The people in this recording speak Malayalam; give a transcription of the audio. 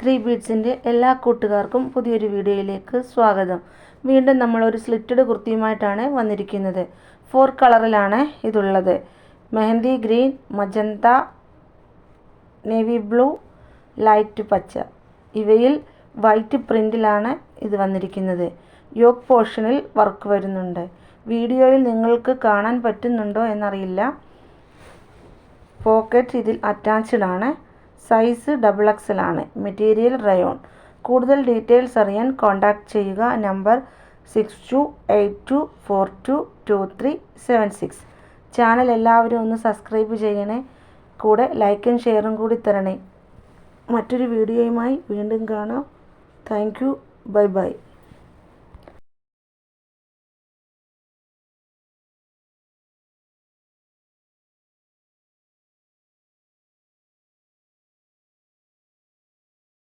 ത്രീ ബീഡ്സിന്റെ എല്ലാ കൂട്ടുകാർക്കും പുതിയൊരു വീഡിയോയിലേക്ക് സ്വാഗതം. വീണ്ടും നമ്മളൊരു സ്ലിറ്റഡ് കുർത്തിയുമായിട്ടാണ് വന്നിരിക്കുന്നത്. ഫോർ കളറിലാണ് ഇതുള്ളത്. Mehndi green magenta navy blue light പച്ച. ഇവയിൽ വൈറ്റ് പ്രിന്റിലാണ് ഇത് വന്നിരിക്കുന്നത്. യോഗ് പോർഷനിൽ വർക്ക് വരുന്നുണ്ട്. വീഡിയോയിൽ നിങ്ങൾക്ക് കാണാൻ പറ്റുന്നുണ്ടോ എന്നറിയില്ല. പോക്കറ്റ് ഇതിൽ അറ്റാച്ച്ഡ് ആണ്. സൈസ് ഡബിൾ എക്സലാണ് മെറ്റീരിയൽ റയോൺ. കൂടുതൽ ഡീറ്റെയിൽസ് അറിയാൻ കോൺടാക്റ്റ് ചെയ്യുക. Number six two eight two four two two three seven six channel എല്ലാവരും ഒന്ന് സബ്സ്ക്രൈബ് ചെയ്യണേ. കൂടെ ലൈക്കും ഷെയറും കൂടി തരണേ. മറ്റൊരു വീഡിയോയുമായി വീണ്ടും കാണാം. Thank you. Bye bye.